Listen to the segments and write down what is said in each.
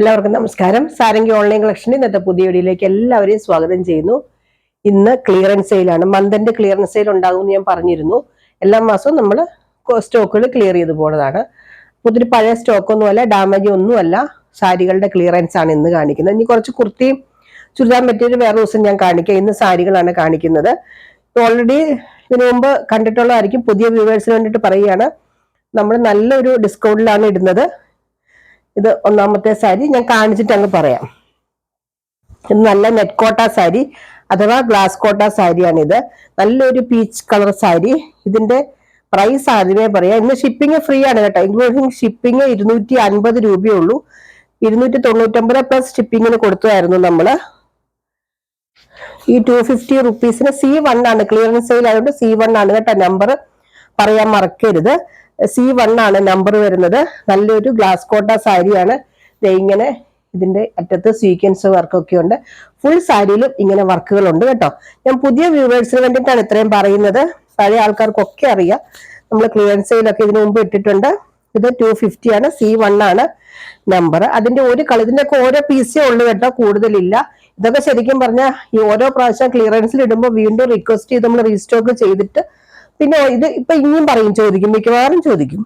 എല്ലാവർക്കും നമസ്കാരം. Sarangi online collection ഇന്നത്തെ പുതിയ വീഡിയോയിലേക്ക് എല്ലാവരെയും സ്വാഗതം ചെയ്യുന്നു. ഇന്ന് ക്ലിയറൻസ് സെയിലാണ്. മന്തിന്റെ ക്ലിയറൻസ് സെയിൽ ഉണ്ടാകും എന്ന് ഞാൻ പറഞ്ഞിരുന്നു. എല്ലാ മാസവും നമ്മൾ സ്റ്റോക്കുകൾ ക്ലിയർ ചെയ്ത് പോണതാണ്. ഒത്തിരി പഴയ സ്റ്റോക്കൊന്നുമല്ല ഡാമേജ് ഒന്നുമല്ല. സാരികളുടെ ക്ലിയറൻസ് ആണ് ഇന്ന് കാണിക്കുന്നത്. ഇനി കുറച്ച് കുർത്തിയും ചുരിദാർ മെറ്റീരിയൽ വേറെ ദിവസം ഞാൻ കാണിക്കുക ഇന്ന് സാരികളാണ് കാണിക്കുന്നത്. ഓൾറെഡി ഇതിനു മുമ്പ് കണ്ടിട്ടുള്ളതായിരിക്കും. പുതിയ വ്യൂവേഴ്സിന് വേണ്ടിയിട്ട് പറയുകയാണ്. നമ്മൾ നല്ലൊരു ഡിസ്കൗണ്ടിലാണ് ഇടുന്നത്. ഇത് ഒന്നാമത്തെ സാരി ഞാൻ കാണിച്ചിട്ട് അങ്ങ് പറയാം. ഇത് നല്ല നെറ്റ് കോട്ട സാരി അഥവാ ഗ്ലാസ് കോട്ട ഇത് നല്ലൊരു പീച്ച് കളർ സാരി. ഇതിന്റെ പ്രൈസ് ആദ്യമേ പറയാം. ഇന്ന് ഷിപ്പിംഗ് ഫ്രീ ആണ് കേട്ടോ. ഇൻക്ലൂഡിങ് ഷിപ്പിംഗ് ഇരുന്നൂറ്റി അൻപത് രൂപയേ ഉള്ളൂ. ഇരുന്നൂറ്റി തൊണ്ണൂറ്റൊമ്പത് പ്ലസ് ഷിപ്പിങ്ങിന് കൊടുത്തതായിരുന്നു നമ്മൾ. ഈ ടു ഫിഫ്റ്റി റുപ്പീസിന് സി വൺ ആണ്. ക്ലിയറൻസ് സെയിൽ ആയതുകൊണ്ട് സി വൺ ആണ് കേട്ടോ. നമ്പർ പറയാൻ മറക്കരുത്. സി വൺ ആണ് നമ്പർ വരുന്നത്. നല്ലൊരു ഗ്ലാസ് കോട്ട സാരിയാണ് ഇങ്ങനെ ഇതിന്റെ അറ്റത്ത് സ്വീക്വൻസ് വർക്കൊക്കെ ഉണ്ട്. ഫുൾ സാരിയിലും ഇങ്ങനെ വർക്കുകൾ ഉണ്ട് കേട്ടോ. ഞാൻ പുതിയ വ്യൂവേഴ്സിന് വേണ്ടിയിട്ടാണ് ഇത്രയും പറയുന്നത്. പഴയ ആൾക്കാർക്കൊക്കെ അറിയാം. നമ്മൾ ക്ലിയറൻസ് സെയിലൊക്കെ ഇതിനു മുമ്പ് ഇട്ടിട്ടുണ്ട്. ഇത് ടു ഫിഫ്റ്റി ആണ്. സി വൺ ആണ് നമ്പർ അതിന്റെ ഒരു കളർ ഇതിന്റെ ഒക്കെ ഓരോ പീസേ ഉള്ളു കേട്ടോ. കൂടുതലില്ല. ഇതൊക്കെ ശരിക്കും പറഞ്ഞാൽ ഈ ഓരോ പ്രാവശ്യം ക്ലിയറൻസിൽ ഇടുമ്പോൾ വീണ്ടും റിക്വസ്റ്റ് ചെയ്ത് നമ്മൾ റീസ്റ്റോക്ക് ചെയ്തിട്ട് പിന്നെ ഇത് ഇപ്പൊ ഇനിയും പറയും ചോദിക്കും മിക്കവാറും ചോദിക്കും.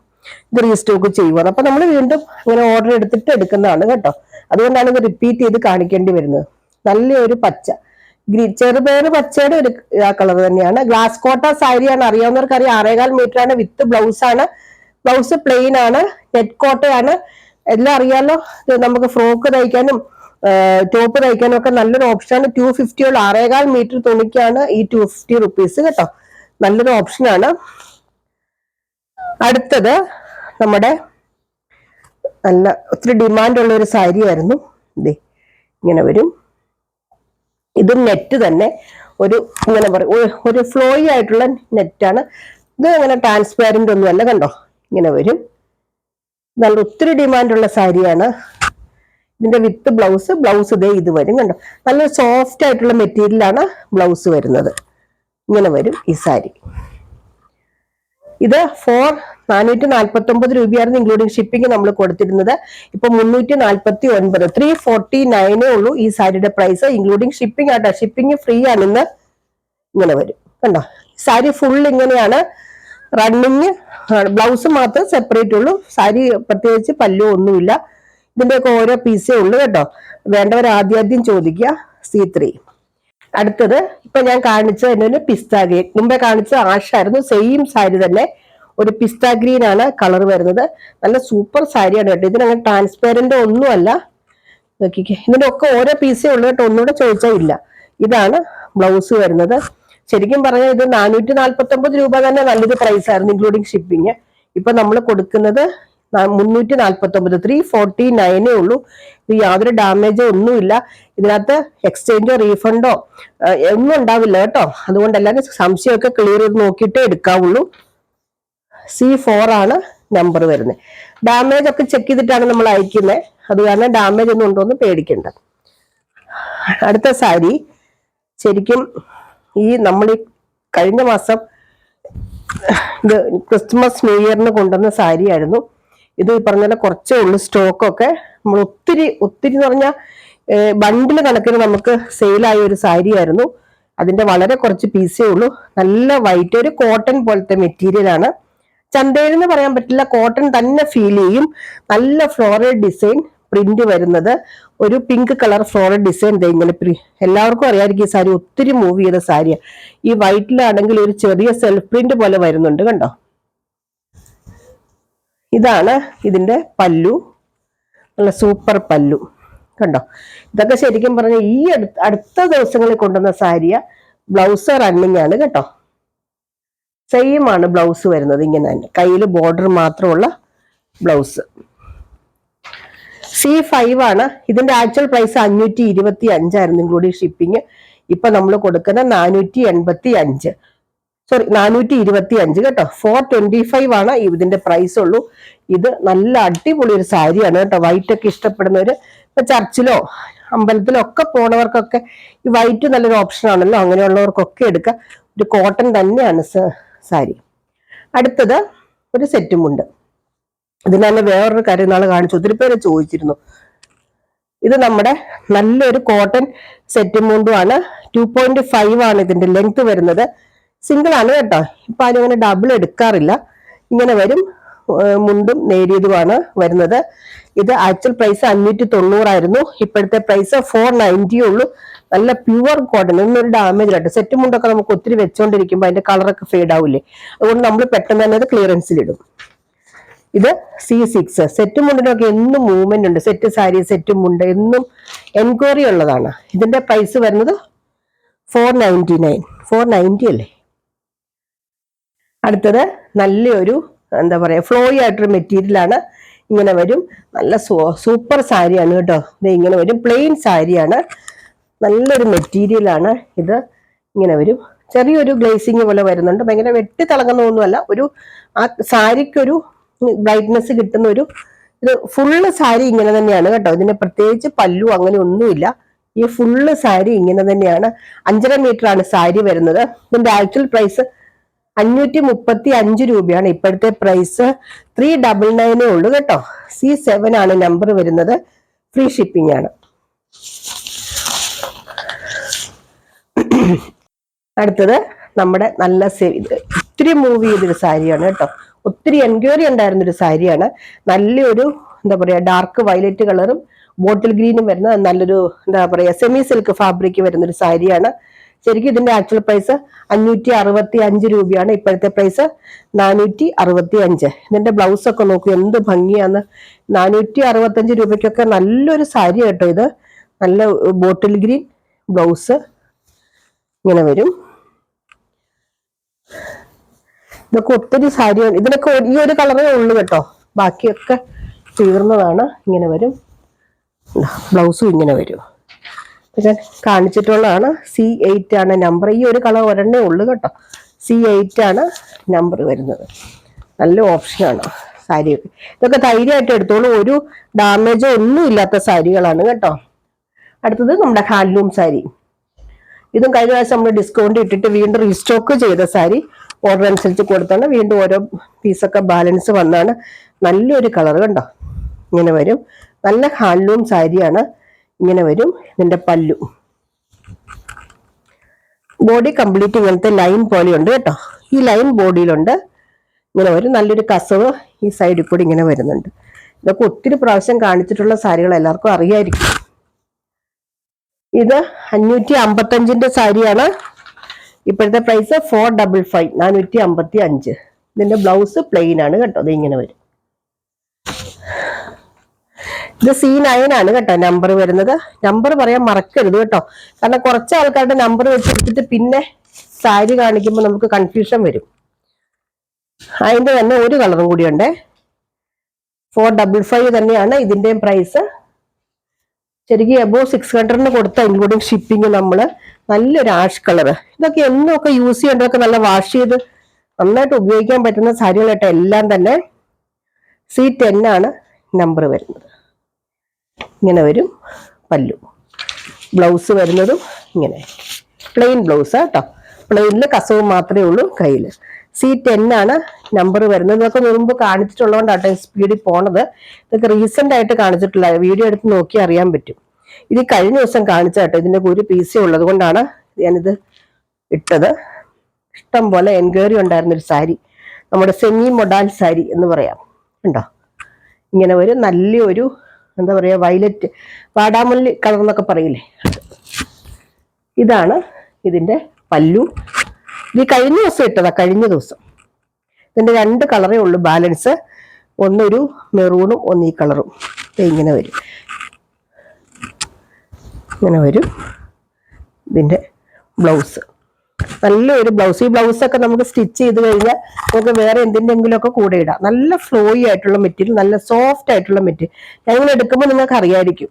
ഇത് റീസ്റ്റോക്ക് ചെയ്യുവാണ് അപ്പൊ നമ്മൾ വീണ്ടും അങ്ങനെ ഓർഡർ എടുത്തിട്ട് എടുക്കുന്നതാണ് കേട്ടോ. അതുകൊണ്ടാണ് ഇത് റിപ്പീറ്റ് ചെയ്ത് കാണിക്കേണ്ടി വരുന്നത്. നല്ലൊരു പച്ച. ഗ്രീ ചെറുപയർ പച്ചയുടെ ഒരു കളർ തന്നെയാണ്. ഗ്ലാസ് കോട്ട സാരിയാണ് അറിയാവുന്നവർക്ക് അറിയാം ആറേകാൽ മീറ്റർ ആണ്. വിത്ത് ബ്ലൗസ് ആണ്. ബ്ലൗസ് പ്ലെയിൻ ആണ്. നെറ്റ് കോട്ടയാണ് എല്ലാം അറിയാലോ. നമുക്ക് ഫ്രോക്ക് തയ്ക്കാനും ടോപ്പ് തയ്ക്കാനും ഒക്കെ നല്ലൊരു ഓപ്ഷനാണ് ടു ഫിഫ്റ്റി ഉള്ള ആറേകാൽ മീറ്റർ തുണിക്കാണ് ഈ ടു ഫിഫ്റ്റി റുപ്പീസ് കേട്ടോ. നല്ലൊരു ഓപ്ഷനാണ് അടുത്തത് നമ്മുടെ നല്ല ഒത്തിരി ഡിമാൻഡ് ഉള്ള ഒരു സാരി ആയിരുന്നു. ഇതേ ഇങ്ങനെ വരും. ഇതും നെറ്റ് തന്നെ. ഒരു ഇങ്ങനെ പറയും ഒരു- ഫ്ലോയി ആയിട്ടുള്ള നെറ്റാണ് ഇത് അങ്ങനെ ട്രാൻസ്പാരന്റ് ഒന്നുമല്ല കണ്ടോ? ഇങ്ങനെ വരും. നല്ല ഒത്തിരി ഡിമാൻഡുള്ള സാരിയാണ് ഇതിന്റെ വിത്ത് ബ്ലൗസ് ബ്ലൗസ് ഇതേ ഇത് വരും കണ്ടോ? നല്ല സോഫ്റ്റ് ആയിട്ടുള്ള മെറ്റീരിയലാണ് ബ്ലൗസ് വരുന്നത്. ഇങ്ങനെ വരും ഈ സാരി. ഇത് ഫോർ നാനൂറ്റി നാൽപ്പത്തി ഒമ്പത് രൂപയായിരുന്നു ഇൻക്ലൂഡിങ് ഷിപ്പിംഗ് നമ്മൾ കൊടുത്തിരുന്നത്. ഇപ്പൊ മുന്നൂറ്റി നാൽപ്പത്തി ഒൻപത് ത്രീ ഫോർട്ടി നയനേ ഉള്ളൂ ഈ സാരിയുടെ പ്രൈസ് ഇൻക്ലൂഡിങ് ഷിപ്പിംഗ് ആട്ടോ. ഷിപ്പിംഗ് ഫ്രീ ആണ് ഇന്ന്. ഇങ്ങനെ വരും. കണ്ടോ? സാരി ഫുൾ ഇങ്ങനെയാണ്. റണ്ണിങ് ബ്ലൗസ് മാത്രം സെപ്പറേറ്റ് ഉള്ളൂ. സാരി പ്രത്യേകിച്ച് പല്ലു ഒന്നുമില്ല. ഇതിന്റെയൊക്കെ ഓരോ പീസേ ഉള്ളൂ കേട്ടോ. വേണ്ടവർ ആദ്യാദ്യം ചോദിക്കുക. സി ത്രീ അടുത്തത് ഇപ്പൊ ഞാൻ കാണിച്ച തന്നെ പിസ്ത ഗ്രീൻ. മുമ്പേ കാണിച്ച ആഷായിരുന്നു സെയിം സാരി തന്നെ. ഒരു പിസ്ത ഗ്രീൻ ആണ് കളർ വരുന്നത്. നല്ല സൂപ്പർ സാരിയാണ് കേട്ടോ. ഇതിനങ്ങനെ ട്രാൻസ്പെറന്റ് ഒന്നുമല്ല. നോക്കിക്കേ. ഇതിന്റെ ഒക്കെ ഓരോ പീസേ ഉള്ളൂ കേട്ടോ. ഒന്നുകൂടെ ചോദിച്ചാൽ ഇല്ല. ഇതാണ് ബ്ലൗസ് വരുന്നത്. ശരിക്കും പറഞ്ഞാൽ ഇത് നാനൂറ്റി നാല്പത്തി ഒമ്പത് രൂപ തന്നെ നല്ലൊരു പ്രൈസ് ആയിരുന്നു ഇൻക്ലൂഡിങ് ഷിപ്പിംഗ് ഇപ്പൊ നമ്മൾ കൊടുക്കുന്നത് മുന്നൂറ്റി നാല്പത്തി ഒമ്പത് ത്രീ ഫോർട്ടി നയനേ ഉള്ളൂ. ഇത് യാതൊരു ഡാമേജോ ഒന്നുമില്ല. ഇതിനകത്ത് എക്സ്ചേഞ്ചോ റീഫണ്ടോ ഒന്നും ഉണ്ടാവില്ല കേട്ടോ. അതുകൊണ്ട് എല്ലാവരും സംശയമൊക്കെ ക്ലിയർ ചെയ്ത് നോക്കിയിട്ടേ എടുക്കാവുള്ളൂ. സി ഫോർ ആണ് നമ്പർ വരുന്നത്. ഡാമേജ് ഒക്കെ ചെക്ക് ചെയ്തിട്ടാണ് നമ്മൾ അയക്കുന്നത് അത് കാരണം ഡാമേജ് ഒന്നും ഉണ്ടോ എന്ന് പേടിക്കണ്ട. അടുത്ത സാരി. ശരിക്കും ഈ നമ്മൾ കഴിഞ്ഞ മാസം ക്രിസ്മസ് ന്യൂ ഇയറിന് കൊണ്ടുവന്ന സാരിയായിരുന്നു. ഇത് പറഞ്ഞ പോലെ കുറച്ചേ ഉള്ളൂ സ്റ്റോക്കൊക്കെ. നമ്മൾ ഒത്തിരി ഒത്തിരി എന്ന് പറഞ്ഞാൽ ബണ്ടിൽ കണക്കിന് നമുക്ക് സെയിലായ ഒരു സാരിയായിരുന്നു. അതിന്റെ വളരെ കുറച്ച് പീസേ ഉള്ളൂ. നല്ല വൈറ്റ് ഒരു കോട്ടൺ പോലത്തെ മെറ്റീരിയൽ ആണ്. ചന്തയിൽ എന്ന് പറയാൻ പറ്റില്ല കോട്ടൺ തന്നെ ഫീൽ ചെയ്യും. നല്ല ഫ്ലോറൽ ഡിസൈൻ പ്രിന്റ് വരുന്നത്. ഒരു പിങ്ക് കളർ ഫ്ലോറൽ ഡിസൈൻ ഇങ്ങനെ എല്ലാവർക്കും അറിയാമായിരിക്കും ഈ സാരി ഒത്തിരി മൂവ് ചെയ്ത സാരിയാണ് ഈ വൈറ്റിലാണെങ്കിൽ ഒരു ചെറിയ സെൽഫ് പ്രിന്റ് പോലെ വരുന്നുണ്ട് കണ്ടോ? ഇതാണ് ഇതിന്റെ പല്ലു. നല്ല സൂപ്പർ പല്ലു. കണ്ടോ? ഇതൊക്കെ ശരിക്കും പറഞ്ഞ ഈ അടുത്ത ദിവസങ്ങളിൽ കൊണ്ടുവന്ന സാരിയ ബ്ലൗസ് റണ്ണിങ് ആണ് കേട്ടോ. സെയിം ആണ് ബ്ലൗസ് വരുന്നത് ഇങ്ങനെ തന്നെ. കയ്യിൽ ബോർഡർ മാത്രമുള്ള ബ്ലൗസ് സി ഫൈവ് ആണ്. ഇതിന്റെ ആക്ച്വൽ പ്രൈസ് അഞ്ഞൂറ്റി ഇരുപത്തി അഞ്ചായിരുന്നു ഇൻക്ലൂഡിങ് ഷിപ്പിംഗ് ഇപ്പൊ നമ്മൾ കൊടുക്കുന്ന നാനൂറ്റി എൺപത്തി അഞ്ച് സോറി നാനൂറ്റി ഇരുപത്തി അഞ്ച് കേട്ടോ. ഫോർ ട്വന്റി ഫൈവ് ആണ് ഇതിന്റെ പ്രൈസ് ഉള്ളൂ. ഇത് നല്ല അടിപൊളി ഒരു സാരിയാണ് കേട്ടോ. വൈറ്റ് ഒക്കെ ഇഷ്ടപ്പെടുന്നവര് ഇപ്പൊ ചർച്ചിലോ അമ്പലത്തിലോ ഒക്കെ പോണവർക്കൊക്കെ ഈ വൈറ്റ് നല്ലൊരു ഓപ്ഷൻ ആണല്ലോ. അങ്ങനെയുള്ളവർക്കൊക്കെ എടുക്കുക ഒരു കോട്ടൺ തന്നെയാണ് സാരി. അടുത്തത് ഒരു സെറ്റുമുണ്ട് ഇതിന് തന്നെ വേറൊരു കാര്യം നാളെ കാണിച്ചു. ഒത്തിരി പേര് ചോദിച്ചിരുന്നു. ഇത് നമ്മുടെ നല്ലൊരു കോട്ടൺ സെറ്റ് മുണ്ടുമാണ് ടു പോയിന്റ് ഫൈവ് ആണ് ഇതിന്റെ ലെങ്ത് വരുന്നത്. സിംഗിൾ ആണ് കേട്ടോ. ഇപ്പൊ ആരും അങ്ങനെ ഡബിൾ എടുക്കാറില്ല. ഇങ്ങനെ വരും. മുണ്ടും നേരിയതുമാണ് വരുന്നത്. ഇത് ആക്ച്വൽ പ്രൈസ് അഞ്ഞൂറ്റി തൊണ്ണൂറായിരുന്നു ഇപ്പോഴത്തെ പ്രൈസ് ഫോർ നയന്റിയേ ഉള്ളൂ. നല്ല പ്യുവർ കോട്ടൺ ഒന്നൊരു ഡാമേജ് ആയിട്ട് സെറ്റ് മുണ്ടൊക്കെ നമുക്ക് ഒത്തിരി വെച്ചോണ്ടിരിക്കുമ്പോൾ അതിന്റെ കളറൊക്കെ ഫെയ്ഡ് ആവില്ലേ അതുകൊണ്ട് നമ്മൾ പെട്ടെന്ന് തന്നെ അത് ക്ലിയറൻസിൽ ഇടും ഇത് സി സിക്സ് സെറ്റ് മുണ്ടിനൊക്കെ എന്നും മൂവ്മെന്റ് ഉണ്ട്. സെറ്റ് സാരി സെറ്റ് മുണ്ട് എന്നും എൻക്വയറി ഉള്ളതാണ്. ഇതിന്റെ പ്രൈസ് വരുന്നത് four ninety nine four ninety അല്ലേ? അടുത്തത് നല്ലൊരു എന്താ പറയാ ഫ്ലോയി ആയിട്ടൊരു മെറ്റീരിയൽ ആണ്. ഇങ്ങനെ വരും. നല്ല സൂപ്പർ സാരിയാണ് കേട്ടോ. ഇത് ഇങ്ങനെ വരും. പ്ലെയിൻ സാരിയാണ് നല്ലൊരു മെറ്റീരിയൽ ആണ് ഇത്. ഇങ്ങനെ വരും. ചെറിയൊരു ഗ്ലേസിങ് പോലെ വരുന്നുണ്ട്. ഭയങ്കര വെട്ടി തിളങ്ങുന്നൊന്നുമല്ല ഒരു ആ സാരിക്കൊരു ബ്രൈറ്റ്നെസ് കിട്ടുന്ന ഒരു ഇത് ഫുള്ള് സാരി ഇങ്ങനെ തന്നെയാണ് കേട്ടോ. ഇതിന് പ്രത്യേകിച്ച് പല്ലു അങ്ങനെ ഒന്നുമില്ല. ഈ ഫുള്ള് സാരി ഇങ്ങനെ തന്നെയാണ്. അഞ്ചര മീറ്റർ ആണ് സാരി വരുന്നത്. ഇതിന്റെ ആക്ച്വൽ പ്രൈസ് അഞ്ഞൂറ്റി മുപ്പത്തി അഞ്ച് രൂപയാണ് ഇപ്പോഴത്തെ പ്രൈസ് ത്രീ ഡബിൾ നയനേ ഉള്ളൂ കേട്ടോ. സി സെവൻ ആണ് നമ്പർ വരുന്നത്. ഫ്രീ ഷിപ്പിംഗ് ആണ്. അടുത്തത് നമ്മുടെ നല്ല സേവ് ഒത്തിരി മൂവ് ചെയ്തൊരു സാരിയാണ് കേട്ടോ. ഒത്തിരി എൻക്വയറി ഉണ്ടായിരുന്നൊരു സാരിയാണ്. നല്ലൊരു എന്താ പറയുക ഡാർക്ക് വയലറ്റ് കളറും ബോട്ടിൽ ഗ്രീനും വരുന്ന നല്ലൊരു എന്താ പറയുക സെമി സിൽക്ക് ഫാബ്രിക് വരുന്നൊരു സാരിയാണ്. ശരിക്കും ഇതിന്റെ ആക്ച്വൽ പ്രൈസ് അഞ്ഞൂറ്റി അറുപത്തി അഞ്ച് രൂപയാണ്. ഇപ്പോഴത്തെ പ്രൈസ് നാനൂറ്റി അറുപത്തി അഞ്ച് ഇതിന്റെ ബ്ലൗസ് ഒക്കെ നോക്കൂ എന്ത് ഭംഗിയാന്ന് നാനൂറ്റി അറുപത്തി അഞ്ച് രൂപയ്ക്കൊക്കെ നല്ലൊരു സാരി കേട്ടോ ഇത്. നല്ല ബോട്ടിൽ ഗ്രീൻ ബ്ലൗസ് ഇങ്ങനെ വരും. ഇതൊക്കെ ഒത്തിരി സാരി ഇതിനൊക്കെ ഈ ഒരു കളറേ ഉള്ളു കേട്ടോ. ബാക്കിയൊക്കെ തീർന്നതാണ്. ഇങ്ങനെ വരും. ബ്ലൗസും ഇങ്ങനെ വരും. ഇത് കാണിച്ചിട്ടുള്ളതാണ് സി എയ്റ്റ് ആണ് നമ്പർ ഈ ഒരു കളർ ഒരെണ്ണേ ഉള്ളൂ കേട്ടോ. സി എയ്റ്റ് ആണ് നമ്പർ വരുന്നത്. നല്ല ഓപ്ഷനാണ് സാരി. ഇതൊക്കെ ധൈര്യമായിട്ട് എടുത്തോളൂ. ഒരു ഡാമേജോ ഒന്നും ഇല്ലാത്ത സാരികളാണ് കേട്ടോ. അടുത്തത് നമ്മുടെ ഹാൻഡ്ലൂം സാരി. ഇതും കഴിഞ്ഞ പ്രാവശ്യം നമ്മൾ ഡിസ്കൗണ്ട് ഇട്ടിട്ട് വീണ്ടും റീസ്റ്റോക്ക് ചെയ്ത സാരി. ഓർഡർ അനുസരിച്ച് കൊടുത്താണ്. വീണ്ടും ഓരോ പീസൊക്കെ ബാലൻസ് വന്നാണ്. നല്ലൊരു കളർ കണ്ടോ? ഇങ്ങനെ വരും. നല്ല ഹാൻഡ്ലൂം സാരിയാണ്. ഇങ്ങനെ വരും. ഇതിന്റെ പല്ലു. ബോഡി കംപ്ലീറ്റ് ഇങ്ങനത്തെ ലൈൻ പോലെയുണ്ട് കേട്ടോ. ഈ ലൈൻ ബോഡിയിലുണ്ട് ഇങ്ങനെ വരും നല്ലൊരു കസവ് ഈ സൈഡിൽ കൂടി ഇങ്ങനെ വരുന്നുണ്ട്. ഇതൊക്കെ ഒത്തിരി പ്രാവശ്യം കാണിച്ചിട്ടുള്ള സാരികൾ എല്ലാവർക്കും അറിയായിരിക്കും. ഇത് അഞ്ഞൂറ്റി അമ്പത്തഞ്ചിന്റെ സാരിയാണ്. ഇപ്പോഴത്തെ പ്രൈസ് ഫോർ ഡബിൾ ഫൈവ് നാനൂറ്റി അമ്പത്തി അഞ്ച് ഇതിന്റെ ബ്ലൗസ് പ്ലെയിൻ ആണ് കേട്ടോ. അത് ഇങ്ങനെ വരും. ഇത് സി നയൻ ആണ് കേട്ടോ നമ്പർ വരുന്നത്. നമ്പർ പറയാൻ മറക്കരുത് കേട്ടോ. കാരണം കുറച്ച് ആൾക്കാരുടെ നമ്പർ വെച്ചെടുത്തിട്ട് പിന്നെ സാരി കാണിക്കുമ്പോൾ നമുക്ക് കൺഫ്യൂഷൻ വരും. അതിന്റെ തന്നെ ഒരു കളറും കൂടിയുണ്ട് ഫോർ ഡബിൾ ഫൈവ് തന്നെയാണ് ഇതിന്റെയും പ്രൈസ് ശരിക്കും എബോ സിക്സ് ഹൺഡ്രഡിന് കൊടുത്ത ഇൻക്ലൂഡിങ് ഷിപ്പിംഗ് നമ്മൾ നല്ലൊരു ആഷ് കളർ ഇതൊക്കെ എന്നൊക്കെ യൂസ് ചെയ്യേണ്ടതൊക്കെ നല്ല വാഷ് ചെയ്ത് നന്നായിട്ട് ഉപയോഗിക്കാൻ പറ്റുന്ന സാരികളായിട്ട് എല്ലാം തന്നെ സി ടെൻ ആണ് നമ്പർ വരുന്നത്. ഇങ്ങനെ വരും പല്ലു. ബ്ലൗസ് വരുന്നതും ഇങ്ങനെ. പ്ലെയിൻ ബ്ലൗസ് കേട്ടോ പ്ലെയിനിൽ കസവ് മാത്രമേ ഉള്ളൂ കയ്യിൽ സി ടെൻ ആണ് നമ്പർ വരുന്നത്. ഇതൊക്കെ മുമ്പ് കാണിച്ചിട്ടുള്ളതുകൊണ്ടാട്ടോ സ്പീഡിൽ പോണത്. ഇതൊക്കെ റീസെന്റ് ആയിട്ട് കാണിച്ചിട്ടില്ല വീഡിയോ എടുത്ത് നോക്കി അറിയാൻ പറ്റും. ഇത് കഴിഞ്ഞ ദിവസം കാണിച്ച കേട്ടോ ഇതിന്റെ ഒരു പീസേ ഉള്ളത് കൊണ്ടാണ് ഞാനിത് ഇട്ടത്. ഇഷ്ടം പോലെ എൻക്വയറി ഉണ്ടായിരുന്ന ഒരു സാരി. നമ്മുടെ സെമി മൊഡാൽ സാരി എന്ന് പറയാം. ഉണ്ടോ ഇങ്ങനെ ഒരു നല്ലൊരു എന്താ പറയാ വയലറ്റ് വാടാമല്ലി കളർ എന്നൊക്കെ പറയില്ലേ? ഇതാണ് ഇതിന്റെ പല്ലു. ഈ കഴിഞ്ഞ ദിവസം ഇട്ടതാ കഴിഞ്ഞ ദിവസം. ഇതിന്റെ രണ്ട് കളറേ ഉള്ളൂ ബാലൻസ് ഒന്നൊരു മെറൂണും ഒന്ന് ഈ കളറും ഇങ്ങനെ വരും. ഇങ്ങനെ വരും. ഇതിന്റെ ബ്ലൗസ് നല്ലൊരു ബ്ലൗസ് ഈ ബ്ലൗസ് ഒക്കെ നമുക്ക് സ്റ്റിച്ച് ചെയ്ത് കഴിഞ്ഞാൽ നമുക്ക് വേറെ എന്തിന്റെങ്കിലും ഒക്കെ കൂടെ ഇടാം. നല്ല ഫ്ലോയി ആയിട്ടുള്ള മെറ്റീരിയൽ നല്ല സോഫ്റ്റ് ആയിട്ടുള്ള മെറ്റീരിയൽ ഞങ്ങൾ എടുക്കുമ്പോൾ നിങ്ങൾക്ക് അറിയായിരിക്കും.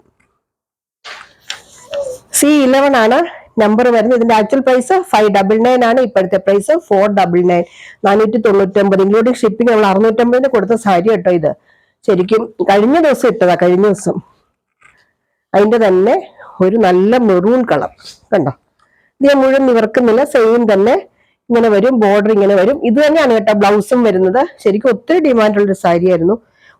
സി ഇലവൻ ആണ് നമ്പർ വരുന്നത്. ഇതിന്റെ actual price five double nine ആണ്. ഇപ്പോഴത്തെ പ്രൈസ് ഫോർ ഡബിൾ നയൻ നാനൂറ്റി തൊണ്ണൂറ്റൊമ്പത് ഇൻക്ലൂഡിംഗ് ഷിപ്പിംഗ് നമ്മൾ അറുന്നൂറ്റമ്പതിന് കൊടുത്ത സാരി കേട്ടോ ഇത്. ശരിക്കും കഴിഞ്ഞ ദിവസം ഇട്ടതാ കഴിഞ്ഞ ദിവസം. അതിന്റെ തന്നെ ഒരു നല്ല മെറൂൺ കളർ കണ്ടോ? ഇത് മുഴുവൻ നിവർക്കുന്നില്ല. സെയിം തന്നെ ഇങ്ങനെ വരും ബോർഡർ ഇങ്ങനെ വരും. ഇത് തന്നെയാണ് കേട്ടോ ബ്ലൗസും വരുന്നത്. ശരിക്കും ഒത്തിരി ഡിമാൻഡുള്ള ഒരു സാരി ആയിരുന്നു.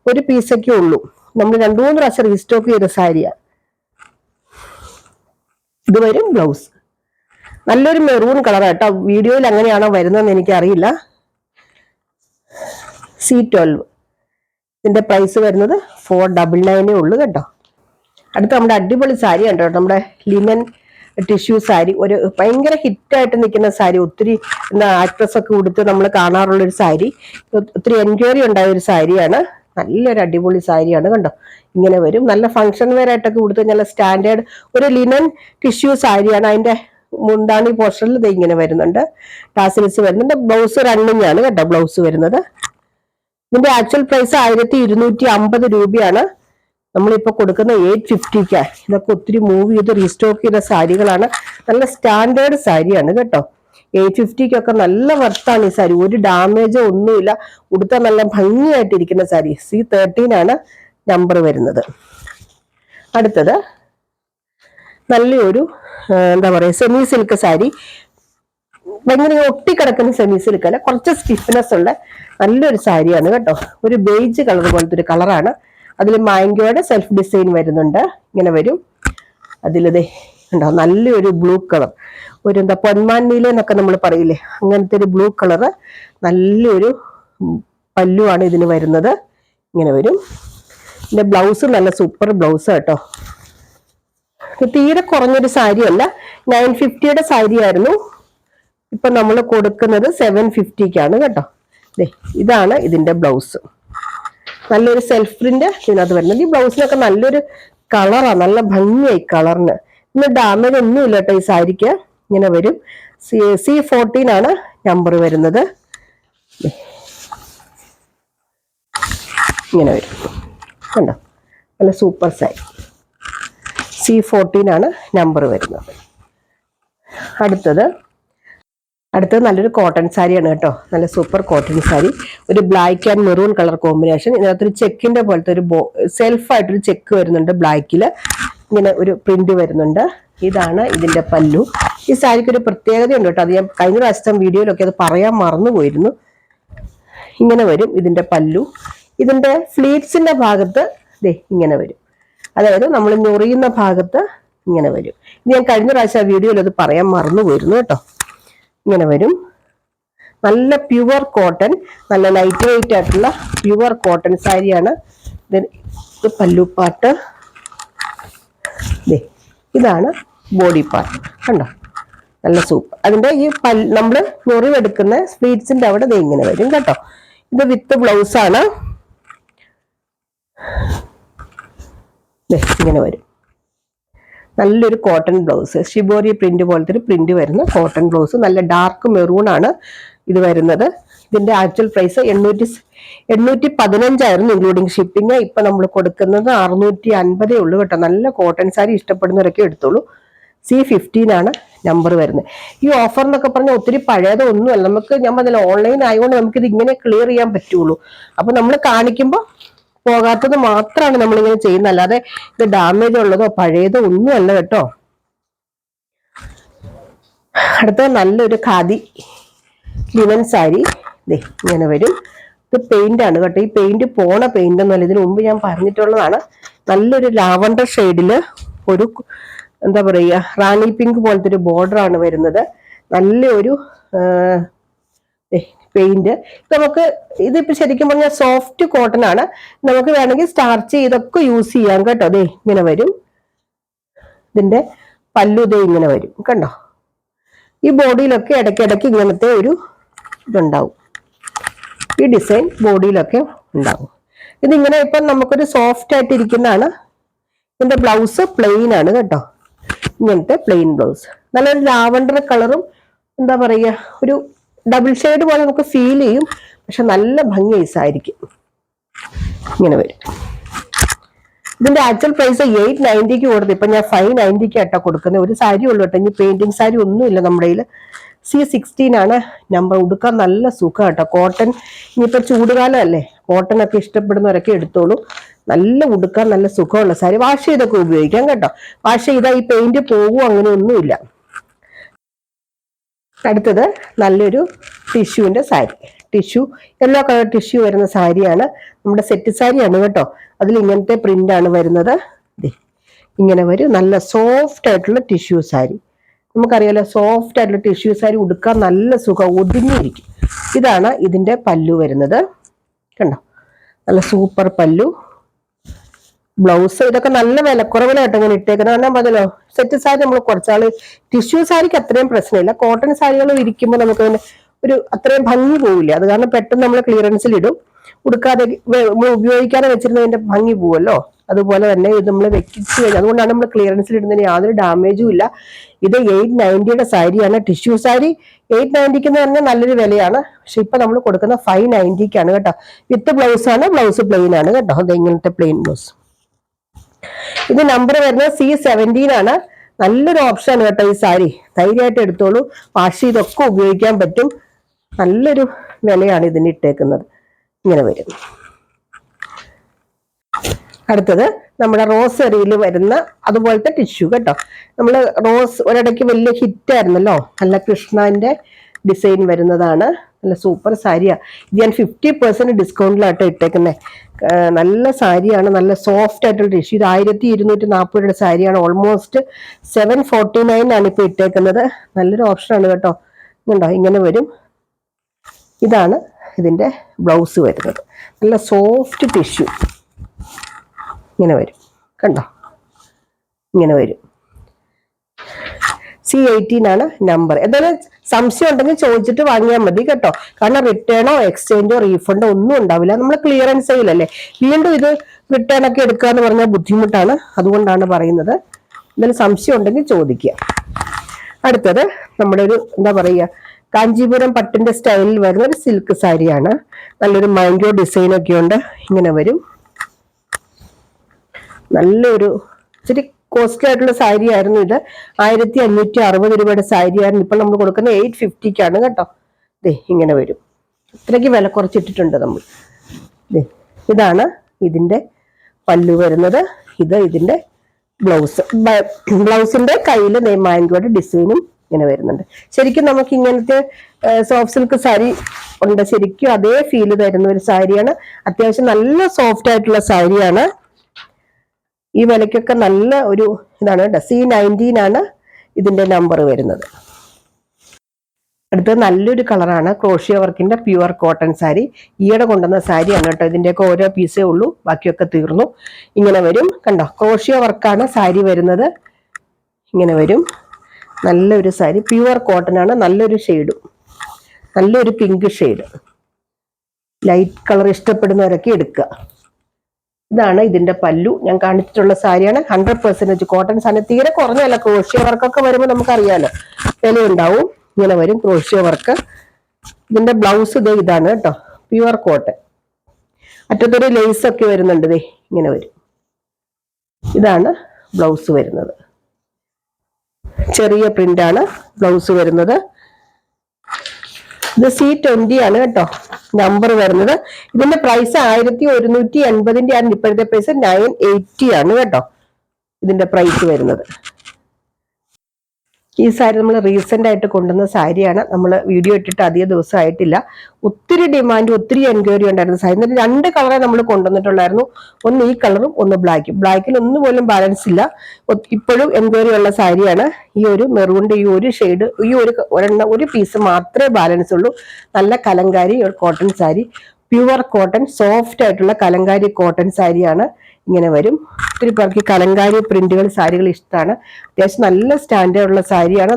ഒരു പീസൊക്കെ ഉള്ളൂ. നമ്മൾ രണ്ടു മൂന്ന് പ്രാവശ്യം റീസ്റ്റോക്ക് ചെയ്ത സാരിയാണ് ഇത് വരും ബ്ലൗസ് നല്ലൊരു മെറൂൺ കളർ കേട്ടോ. വീഡിയോയിൽ എങ്ങനെയാണോ വരുന്നതെന്ന് എനിക്കറിയില്ല. സി ട്വൽവ് ഇതിന്റെ പ്രൈസ് വരുന്നത് ഫോർ ഡബിൾ നയനേ ഉള്ളൂ കേട്ടോ. അടുത്ത നമ്മുടെ അടിപൊളി സാരി കേട്ടോ നമ്മുടെ ലിനൻ ടിഷ്യൂ സാരി ഒരു ഭയങ്കര ഹിറ്റായിട്ട് നിൽക്കുന്ന സാരി ഒത്തിരി ആക്ട്രസ് ഒക്കെ ഉടുത്ത് നമ്മൾ കാണാറുള്ള ഒരു സാരി. ഒത്തിരി എൻക്വയറി ഉണ്ടായ ഒരു സാരിയാണ്. നല്ലൊരു അടിപൊളി സാരിയാണ് കണ്ടോ? ഇങ്ങനെ വരും. നല്ല ഫംഗ്ഷൻ വെയർ ആയിട്ടൊക്കെ ഉടുത്ത് നല്ല സ്റ്റാൻഡേർഡ് ഒരു ലിനൻ ടിഷ്യൂ സാരിയാണ്. അതിന്റെ മുണ്ടാണി പോർഷനിൽ ഇത് ഇങ്ങനെ വരുന്നുണ്ട്. ടാസിൽസ് വരുന്നുണ്ട്. ബ്ലൗസ് റണ്ണിങ് ആണ് കേട്ടോ ബ്ലൗസ് വരുന്നത്. ഇതിന്റെ ആക്ച്വൽ പ്രൈസ് ആയിരത്തി ഇരുന്നൂറ്റി അമ്പത് രൂപയാണ്. നമ്മളിപ്പോ കൊടുക്കുന്ന എയ്റ്റ് ഫിഫ്റ്റിക്ക് ഇതൊക്കെ ഒത്തിരി മൂവ് ചെയ്ത് റീസ്റ്റോക്ക് ചെയ്ത സാരികളാണ്. നല്ല സ്റ്റാൻഡേർഡ് സാരിയാണ് കേട്ടോ. എയ്റ്റ് ഫിഫ്റ്റിക്കൊക്കെ നല്ല വർത്താണ് ഈ സാരി. ഒരു ഡാമേജോ ഒന്നുമില്ല. ഉടുത്ത നല്ല ഭംഗിയായിട്ടിരിക്കുന്ന സാരി. സി തേർട്ടീൻ ആണ് നമ്പർ വരുന്നത്. അടുത്തത് നല്ലൊരു എന്താ പറയുക സെമി സിൽക്ക് സാരി. ഭയങ്കര ഒട്ടിക്കിടക്കുന്ന സെമി സിൽക്ക് അല്ല. കുറച്ച് സ്റ്റിഫ്നെസ് ഉള്ള നല്ലൊരു സാരിയാണ് കേട്ടോ. ഒരു ബേജ് കളർ പോലത്തെ ഒരു കളറാണ് അതിൽ മാങ്കോയുടെ സെൽഫ് ഡിസൈൻ വരുന്നുണ്ട്. ഇങ്ങനെ വരും. അതിലിതേ ഉണ്ടോ നല്ലൊരു ബ്ലൂ കളർ ഒരു എന്താ പൊന്മാൻ നീല എന്നൊക്കെ നമ്മൾ പറയില്ലേ അങ്ങനത്തെ ഒരു ബ്ലൂ കളർ നല്ലൊരു പല്ലുവാണ് ഇതിന് വരുന്നത്. ഇങ്ങനെ വരും. ഇതിന്റെ ബ്ലൗസ് നല്ല സൂപ്പർ ബ്ലൗസ് കേട്ടോ തീരെ കുറഞ്ഞൊരു സാരിയല്ല നയൻ ഫിഫ്റ്റിയുടെ സാരി ആയിരുന്നു. ഇപ്പം നമ്മൾ കൊടുക്കുന്നത് സെവൻ ഫിഫ്റ്റിക്കാണ് കേട്ടോ. ഇതാണ് ഇതിന്റെ ബ്ലൗസ് നല്ലൊരു സെൽഫ് പ്രിന്റ് ഇതിനകത്ത് വരുന്നത്. ഈ ബ്ലൗസിനൊക്കെ നല്ലൊരു കളറാണ് നല്ല ഭംഗിയായി കളറിന് ഇന്ന് ഡാമേജ് ഒന്നും ഇല്ല കേട്ടോ ഈ സാരിക്ക്. ഇങ്ങനെ വരും. സി സി ഫോർട്ടീൻ ആണ് നമ്പർ വരുന്നത്. ഇങ്ങനെ വരും. കണ്ടോ? നല്ല സൂപ്പർ സാരി. സി ഫോർട്ടീൻ ആണ് നമ്പർ വരുന്നത്. അടുത്തത് അടുത്തത് നല്ലൊരു കോട്ടൺ സാരിയാണ് കേട്ടോ. നല്ല സൂപ്പർ കോട്ടൺ സാരി. ഒരു black and maroon colour combination ഇതിനകത്തൊരു ചെക്കിന്റെ പോലത്തെ ഒരു ബോ സെൽഫായിട്ടൊരു ചെക്ക് വരുന്നുണ്ട് ബ്ലാക്കിൽ ഇങ്ങനെ ഒരു പ്രിന്റ് വരുന്നുണ്ട്. ഇതാണ് ഇതിന്റെ പല്ലു. ഈ സാരിക്ക് ഒരു പ്രത്യേകതയുണ്ട് കേട്ടോ. അത് ഞാൻ കഴിഞ്ഞ പ്രാവശ്യം വീഡിയോയിലൊക്കെ അത് പറയാൻ മറന്നുപോയിരുന്നു. ഇങ്ങനെ വരും ഇതിന്റെ പല്ലു. ഇതിന്റെ ഫ്ലീറ്റ്സിന്റെ ഭാഗത്ത് ദേ ഇങ്ങനെ വരും. അതായത് നമ്മൾ ഞൊറിയുന്ന ഭാഗത്ത് ഇങ്ങനെ വരും. ഇത് ഞാൻ കഴിഞ്ഞ പ്രാവശ്യം ആ വീഡിയോയിൽ അത് പറയാൻ മറന്നുപോയിരുന്നു കേട്ടോ. ഇങ്ങനെ വരും. നല്ല പ്യുവർ കോട്ടൺ നല്ല ലൈറ്റ് വെയിറ്റ് ആയിട്ടുള്ള പ്യുവർ കോട്ടൺ സാരിയാണ് ഇത് പല്ലുപ്പാട്ട് ഇതാണ് ബോഡി പാർട്ട് കണ്ടോ? നല്ല സൂപ്പ് അതിന്റെ ഈ പൽ നമ്മൾ മുറിവെടുക്കുന്ന സ്വീറ്റ്സിന്റെ അവിടെ ഇത് ഇങ്ങനെ വരും കേട്ടോ. ഇത് വിത്ത് ബ്ലൗസാണ് ഇങ്ങനെ വരും. നല്ലൊരു കോട്ടൺ ബ്ലൗസ് ഷിബോറി പ്രിന്റ് പോലത്തെ ഒരു പ്രിന്റ് വരുന്ന കോട്ടൺ ബ്ലൗസ് നല്ല ഡാർക്ക് മെറൂൺ ആണ് ഇത് വരുന്നത്. ഇതിന്റെ ആക്ച്വൽ പ്രൈസ് എണ്ണൂറ്റി എണ്ണൂറ്റി പതിനഞ്ചായിരുന്നു ഇൻക്ലൂഡിങ് ഷിപ്പിംഗ് ഇപ്പൊ നമ്മൾ കൊടുക്കുന്നത് അറുന്നൂറ്റി അൻപതേ ഉള്ളൂ കേട്ടോ. നല്ല കോട്ടൺ സാരി ഇഷ്ടപ്പെടുന്നവരൊക്കെ എടുത്തോളൂ. സി ഫിഫ്റ്റീൻ ആണ് നമ്പർ വരുന്നത്. ഈ ഓഫർ എന്നൊക്കെ പറഞ്ഞാൽ ഒത്തിരി പഴയതൊന്നുമല്ല നമുക്ക് ഞാൻ പറഞ്ഞില്ല ഓൺലൈൻ ആയതുകൊണ്ട് നമുക്ക് ഇത് ഇങ്ങനെ ക്ലിയർ ചെയ്യാൻ പറ്റുള്ളൂ. അപ്പൊ നമ്മൾ കാണിക്കുമ്പോൾ പോകാത്തത് മാത്രമാണ് നമ്മളിങ്ങനെ ചെയ്യുന്നത്. അല്ലാതെ ഇത് ഡാമേജ് ഉള്ളതോ പഴയതോ ഒന്നുമല്ല കേട്ടോ. അടുത്ത നല്ലൊരു ഖാദി ലിനൻ സാരി. ദേ ഇങ്ങനെ വരും. ഇത് പെയിന്റ് ആണ് കേട്ടോ. ഈ പെയിന്റ് പോണ പെയിന്റ് ഒന്നുമല്ല ഇതിനു മുമ്പ് ഞാൻ പറഞ്ഞിട്ടുള്ളതാണ്. നല്ലൊരു ലാവണ്ടർ ഷെയ്ഡിൽ ഒരു എന്താ പറയുക റാണി പിങ്ക് പോലത്തെ ഒരു ബോർഡർ ആണ് വരുന്നത്. നല്ലൊരു പെയിന്റ്. നമുക്ക് ഇതിപ്പോ ശരിക്കും പറഞ്ഞാൽ സോഫ്റ്റ് കോട്ടൺ ആണ്. നമുക്ക് വേണമെങ്കിൽ സ്റ്റാർച്ച് ഇതൊക്കെ യൂസ് ചെയ്യാം കേട്ടോ. അതെ ഇങ്ങനെ വരും. ഇതിന്റെ പല്ലു ദേ ഇങ്ങനെ വരും. കണ്ടോ? ഈ ബോഡിയിലൊക്കെ ഇടയ്ക്കിടയ്ക്ക് ഇങ്ങനത്തെ ഒരു ഇതുണ്ടാവും. ഈ ഡിസൈൻ ബോഡിയിലൊക്കെ ഉണ്ടാവും. ഇതിങ്ങനെ ഇപ്പൊ നമുക്കൊരു സോഫ്റ്റ് ആയിട്ട് ഇരിക്കുന്നതാണ് ഇതിന്റെ ബ്ലൗസ് പ്ലെയിൻ ആണ് കേട്ടോ. ഇങ്ങനത്തെ പ്ലെയിൻ ബ്ലൗസ് നല്ലൊരു ലാവണ്ടർ കളറും എന്താ പറയുക ഒരു ഡബിൾ ഷെയ്ഡ് പോലെ നമുക്ക് ഫീൽ ചെയ്യും. പക്ഷെ നല്ല ഭംഗി ആയിരിക്കും. ഇങ്ങനെ വരും. ഇതിന്റെ ആക്ച്വൽ പ്രൈസ് എയ്റ്റ് നയന്റിക്ക് കൊടുത്തു. ഇപ്പൊ ഞാൻ ഫൈവ് നയന്റിക്ക് ആട്ടോ കൊടുക്കുന്നത് ഒരു സാരി ഉള്ളു കേട്ടോ ഇനി പെയിന്റിങ് സാരി ഒന്നുമില്ല നമ്മുടെ കയ്യിൽ സി സിക്സ്റ്റീൻ ആണ് നമ്പർ ഉടുക്കാൻ നല്ല സുഖം കേട്ടോ കോട്ടൺ ഇനിയിപ്പോ ചൂടുകാലമല്ലേ. കോട്ടൺ ഒക്കെ ഇഷ്ടപ്പെടുന്നവരൊക്കെ എടുത്തോളൂ. നല്ല ഉടുക്കാൻ നല്ല സുഖമുള്ള സാരി. വാഷ് ചെയ്തൊക്കെ ഉപയോഗിക്കാം കേട്ടോ. വാഷ് ചെയ്താൽ ഈ പെയിന്റ് പോകും അങ്ങനെ ഒന്നുമില്ല. അടുത്തത് നല്ലൊരു ടിഷ്യൂവിന്റെ sari. Tissue yellow colour tissue വരുന്ന സാരിയാണ്. നമ്മുടെ സെറ്റ് സാരിയാണ് കേട്ടോ. അതിൽ ഇങ്ങനത്തെ പ്രിന്റ് വരുന്നത്. ഇങ്ങനെ വരും നല്ല സോഫ്റ്റ് ആയിട്ടുള്ള ടിഷ്യൂ സാരി. നമുക്കറിയാലോ സോഫ്റ്റ് ആയിട്ടുള്ള ടിഷ്യൂ സാരി ഉടുക്കാൻ നല്ല സുഖം ഒതുങ്ങിയിരിക്കും. ഇതാണ് ഇതിന്റെ പല്ലു വരുന്നത്. കണ്ടോ? നല്ല സൂപ്പർ പല്ലു. ബ്ലൗസ് ഇതൊക്കെ നല്ല വിലക്കുറവിലായിട്ട് ഇങ്ങനെ ഇട്ടേക്കുന്നത്. കാരണം പറഞ്ഞല്ലോ സെറ്റ് സാരി നമ്മൾ കുറച്ചാൾ ടിഷ്യൂ സാരിക്ക് അത്രയും പ്രശ്നമില്ല. കോട്ടൺ സാരികൾ ഇരിക്കുമ്പോൾ നമുക്ക് അതിന് ഒരു അത്രയും ഭംഗി പോവില്ല. അത് കാരണം പെട്ടെന്ന് നമ്മൾ ക്ലിയറൻസിൽ ഇടും. ഉടുക്കാതെ നമ്മൾ ഉപയോഗിക്കാതെ വെച്ചിരുന്നതിന്റെ ഭംഗി പോവല്ലോ. അതുപോലെ തന്നെ ഇത് നമ്മൾ വെക്കിച്ച് കഴിഞ്ഞാൽ അതുകൊണ്ടാണ് നമ്മൾ ക്ലിയറൻസിൽ ഇടുന്നതിന് യാതൊരു ഡാമേജും ഇല്ല. ഇത് എയ്റ്റ് നയന്റിയുടെ സാരിയാണ് ടിഷ്യൂ സാരി എയ്റ്റ് നയന്റിക്ക് എന്ന് പറഞ്ഞാൽ നല്ലൊരു വിലയാണ്. പക്ഷെ ഇപ്പൊ നമ്മൾ കൊടുക്കുന്ന ഫൈവ് നയന്റിക്കാണ് കേട്ടോ. വിത്ത് ബ്ലൗസ് ആണ് ബ്ലൗസ് പ്ലെയിൻ ആണ് കേട്ടോ. അത് ഇങ്ങനത്തെ പ്ലെയിൻ ബ്ലൗസ് ഇത് നമ്പർ വരുന്നത് സി സെവന്റീൻ ആണ്. നല്ലൊരു ഓപ്ഷൻ കേട്ടോ ഈ സാരി ധൈര്യമായിട്ട് എടുത്തോളൂ. വാഷ് ചെയ്തൊക്കെ ഉപയോഗിക്കാൻ പറ്റും. നല്ലൊരു വിലയാണ് ഇതിന് ഇട്ടേക്കുന്നത്. ഇങ്ങനെ വരും. അടുത്തത് നമ്മുടെ റോസ് എറിയിൽ വരുന്ന അതുപോലത്തെ ടിഷ്യൂ കേട്ടോ. നമ്മൾ റോസ് ഒരിടയ്ക്ക് വലിയ ഹിറ്റ് ആയിരുന്നല്ലോ? നല്ല കൃഷ്ണന്റെ ഡിസൈൻ വരുന്നതാണ്. നല്ല സൂപ്പർ സാരിയാ. ഇത് ഞാൻ ഫിഫ്റ്റി പെർസെന്റ് ഡിസ്കൗണ്ടിലാട്ടോ ഇട്ടേക്കുന്നത് നല്ല സാരിയാണ് നല്ല സോഫ്റ്റ് ആയിട്ടുള്ള ടിഷ്യൂ ഇത് ആയിരത്തി ഇരുന്നൂറ്റി നാൽപ്പത് രൂപയുടെ സാരിയാണ്. ഓൾമോസ്റ്റ് സെവൻ ഫോർട്ടി നയൻ ആണ് ഇപ്പോൾ ഇട്ടേക്കുന്നത്. നല്ലൊരു ഓപ്ഷനാണ് കേട്ടോ. ഇതുണ്ടോ? ഇങ്ങനെ വരും. ഇതാണ് ഇതിന്റെ ബ്ലൗസ് വരുന്നത്. നല്ല സോഫ്റ്റ് ടിഷ്യൂ ഇങ്ങനെ വരും. കണ്ടോ? ഇങ്ങനെ വരും. സി എയ്റ്റീൻ ആണ് നമ്പർ എന്തായാലും സംശയം ഉണ്ടെങ്കിൽ ചോദിച്ചിട്ട് വാങ്ങിയാൽ മതി കേട്ടോ. കാരണം റിട്ടേണോ എക്സ്ചേഞ്ചോ റീഫണ്ടോ ഒന്നും ഉണ്ടാവില്ല. നമ്മൾ ക്ലിയറൻസ് സെയിലല്ലേ വീണ്ടും ഇത് റിട്ടേൺ ഒക്കെ എടുക്കുക എന്ന് പറഞ്ഞാൽ ബുദ്ധിമുട്ടാണ്. അതുകൊണ്ടാണ് പറയുന്നത്. എന്തായാലും സംശയം ഉണ്ടെങ്കിൽ ചോദിക്കുക. അടുത്തത് നമ്മുടെ ഒരു എന്താ പറയുക കാഞ്ചീപുരം പട്ടിന്റെ സ്റ്റൈലിൽ വരുന്ന ഒരു സിൽക്ക് സാരിയാണ്. നല്ലൊരു മാംഗോ ഡിസൈൻ ഒക്കെ ഉണ്ട്. ഇങ്ങനെ വരും. നല്ലൊരു ഇച്ചിരി കോസ്റ്റ്ലി ആയിട്ടുള്ള സാരി ആയിരുന്നു ഇത്. ആയിരത്തി അഞ്ഞൂറ്റി അറുപത് രൂപയുടെ സാരി ആയിരുന്നു ഇപ്പൊ നമ്മൾ കൊടുക്കുന്ന എയ്റ്റ് ഫിഫ്റ്റിക്കാണ് കേട്ടോ. ദേ ഇങ്ങനെ വരും. ഇത്രയ്ക്ക് വില കുറച്ചിട്ടിട്ടുണ്ട് നമ്മൾ. ദേ ഇതാണ് ഇതിന്റെ പല്ലു വരുന്നത്. ഇത് ഇതിന്റെ ബ്ലൗസ്. ബ്ലൗസിന്റെ കയ്യിൽ മാംഗോയുടെ ഡിസൈനും ഇങ്ങനെ വരുന്നുണ്ട്. ശരിക്കും നമുക്ക് ഇങ്ങനത്തെ സോഫ്റ്റ് സിൽക്ക് സാരി ഉണ്ട്. ശരിക്കും അതേ ഫീൽ തരുന്ന ഒരു സാരിയാണ്. അത്യാവശ്യം നല്ല സോഫ്റ്റ് ആയിട്ടുള്ള സാരിയാണ്. ഈ വിലയ്ക്കൊക്കെ നല്ല ഒരു ഇതാണ് കേട്ടോ സി നയന്റീൻ ആണ് ഇതിന്റെ നമ്പർ വരുന്നത്. അടുത്തത് നല്ലൊരു കളറാണ് ക്രോഷ്യ വർക്കിന്റെ പ്യുവർ കോട്ടൺ സാരി ഈയിടെ കൊണ്ടുവന്ന സാരിയാണ് കേട്ടോ ഇതിന്റെയൊക്കെ ഓരോ പീസേ ഉള്ളൂ. ബാക്കിയൊക്കെ തീർന്നു. ഇങ്ങനെ വരും. കണ്ടോ? ക്രോഷ്യ വർക്കാണ് സാരി വരുന്നത്. ഇങ്ങനെ വരും. നല്ലൊരു സാരി പ്യുവർ കോട്ടൺ ആണ്. നല്ലൊരു ഷെയ്ഡും നല്ലൊരു പിങ്ക് ഷെയ്ഡ് ലൈറ്റ് കളർ ഇഷ്ടപ്പെടുന്നവരൊക്കെ എടുക്കുക. ഇതാണ് ഇതിന്റെ പല്ലു. ഞാൻ കാണിച്ചിട്ടുള്ള സാരിയാണ്. ഹൺഡ്രഡ് പെർസെന്റേജ് കോട്ടൺ സാധനം. തീരെ കുറഞ്ഞല്ല ക്രോഷ്യ വർക്കൊക്കെ വരുമ്പോൾ നമുക്കറിയാലോ. വില ഉണ്ടാവും ഇങ്ങനെ വരും ക്രോഷ്യ വർക്ക് ഇതിന്റെ ബ്ലൗസ് ഇതേ ഇതാണ് കേട്ടോ പ്യുവർ കോട്ടൺ അറ്റത്തൊരു ലേസ് ഒക്കെ വരുന്നുണ്ട് ദേ ഇങ്ങനെ വരും. ഇതാണ് ബ്ലൗസ് വരുന്നത്. ചെറിയ പ്രിന്റാണ് ബ്ലൗസ് വരുന്നത്. ഇത് സി ട്വന്റി ആണ് കേട്ടോ. നമ്പർ വരുന്നത്. ഇതിന്റെ പ്രൈസ് ആയിരത്തി ഒരുന്നൂറ്റി എൺപതിന്റെ ആണ് ഇപ്പോഴത്തെ പ്രൈസ് നയൻ എയ്റ്റി ആണ് കേട്ടോ. ഇതിന്റെ പ്രൈസ് വരുന്നത്. ഈ സാരി നമ്മൾ റീസെന്റ് ആയിട്ട് കൊണ്ടുവന്ന സാരിയാണ്. നമ്മൾ വീഡിയോ ഇട്ടിട്ട് അധിക ദിവസം ആയിട്ടില്ല ഒത്തിരി ഡിമാൻഡ് ഒത്തിരി എൻക്വയറി ഉണ്ടായിരുന്നു സാരി. എന്നിട്ട് രണ്ട് കളറെ നമ്മൾ കൊണ്ടുവന്നിട്ടുള്ളായിരുന്നു. ഒന്ന് ഈ കളറും ഒന്ന് ബ്ലാക്കും ബ്ലാക്കിൽ ഒന്നും പോലും ബാലൻസ് ഇല്ല. ഇപ്പോഴും എൻക്വയറി ഉള്ള സാരിയാണ്. ഈ ഒരു മെറൂണിന്റെ ഈ ഒരു ഷെയ്ഡ് ഈ ഒരു ഒരെണ്ണ ഒരു പീസ് മാത്രമേ ബാലൻസ് ഉള്ളൂ. നല്ല kalamkari cotton sari. Pure cotton soft ആയിട്ടുള്ള കലങ്കാരി കോട്ടൺ സാരിയാണ്. ഇങ്ങനെ വരും. ഒത്തിരി പേർക്ക് കലങ്കാരി പ്രിന്റുകൾ സാരികൾ ഇഷ്ടമാണ്. അത്യാവശ്യം നല്ല സ്റ്റാൻഡേർഡ് ഉള്ള സാരിയാണ്.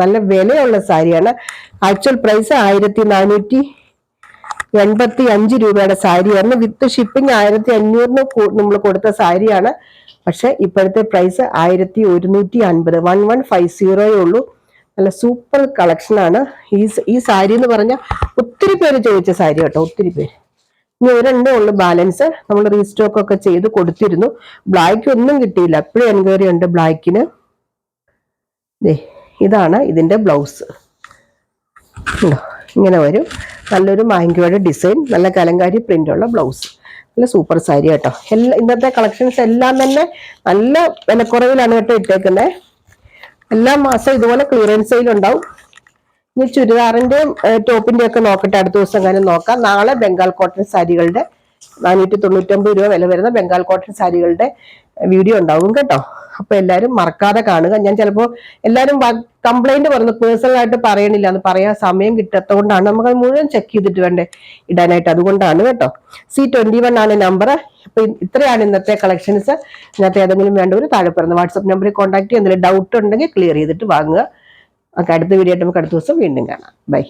നല്ല വിലയുള്ള സാരിയാണ്. ആക്ച്വൽ പ്രൈസ് ആയിരത്തി നാനൂറ്റി എൺപത്തി അഞ്ച് രൂപയുടെ സാരിയായിരുന്നു. വിത്ത് ഷിപ്പിംഗ് ആയിരത്തി അഞ്ഞൂറിന് നമ്മൾ കൊടുത്ത സാരിയാണ്. പക്ഷെ ഇപ്പോഴത്തെ പ്രൈസ് ആയിരത്തി ഒരുന്നൂറ്റി അൻപത് വൺ വൺ ഫൈവ് സീറോയേ ഉള്ളൂ. നല്ല സൂപ്പർ കളക്ഷനാണ് ഈ ഈ സാരി എന്ന് പറഞ്ഞാൽ ഒത്തിരി പേര് ചോദിച്ച സാരി കേട്ടോ ഒത്തിരി പേര്. ഇനി ഒരെണ്ണേ ഉള്ളു ബാലൻസ് നമ്മൾ റീസ്റ്റോക്ക് ഒക്കെ ചെയ്ത് കൊടുത്തിരുന്നു. ബ്ലാക്ക് ഒന്നും കിട്ടിയില്ല. എപ്പോഴും എൻക്വയറി ഉണ്ട് ബ്ലാക്കിന് ഇതാണ് ഇതിന്റെ ബ്ലൗസ് ഇങ്ങനെ വരും. നല്ലൊരു മാങ്കോയുടെ ഡിസൈൻ നല്ല കലങ്കാരി പ്രിന്റ് ഉള്ള ബ്ലൗസ് നല്ല സൂപ്പർ സാരി കേട്ടോ എല്ലാ ഇന്നത്തെ കളക്ഷൻസ് എല്ലാം തന്നെ നല്ല വിലക്കുറവിലാണ് കേട്ടോ ഇട്ടേക്കുന്നത് എല്ലാ മാസം ഇതുപോലെ ക്ലിയറൻസ് സെയിൽ ഉണ്ടാവും. ഇനി ചുരിദാറിന്റെയും ടോപ്പിന്റെ ഒക്കെ നോക്കട്ടെ അടുത്ത ദിവസം കാര്യം നോക്കാം. നാളെ ബംഗാൾ കോട്ടൺ സാരികളുടെ നാനൂറ്റി തൊണ്ണൂറ്റൊമ്പത് രൂപ വില വരുന്ന ബംഗാൾ കോട്ടൺ സാരികളുടെ വീഡിയോ ഉണ്ടാവും കേട്ടോ. അപ്പൊ എല്ലാരും മറക്കാതെ കാണുക. ഞാൻ ചിലപ്പോ എല്ലാരും കംപ്ലൈന്റ് പറഞ്ഞു പേഴ്സണൽ ആയിട്ട് പറയണില്ല എന്ന് പറയാൻ സമയം കിട്ടാത്തതുകൊണ്ടാണ്. നമുക്ക് അത് മുഴുവൻ ചെക്ക് ചെയ്തിട്ട് വേണ്ടേ ഇടാനായിട്ട്. അതുകൊണ്ടാണ് കേട്ടോ. സി ട്വന്റി വൺ ആണ് നമ്പർ അപ്പൊ ഇത്രയാണ് ഇന്നത്തെ കളക്ഷൻസ് ഇന്നത്തെ ഏതെങ്കിലും ഒരു താഴെ പറയുന്ന വാട്സപ്പ് നമ്പറിൽ കോൺടാക്ട് ചെയ്യുക. ഡൗട്ട് ഉണ്ടെങ്കിൽ ക്ലിയർ ചെയ്തിട്ട് വാങ്ങുക. അടുത്ത വീഡിയോ ആയിട്ട് നമുക്ക് അടുത്ത ദിവസം വീണ്ടും കാണാം. ബൈ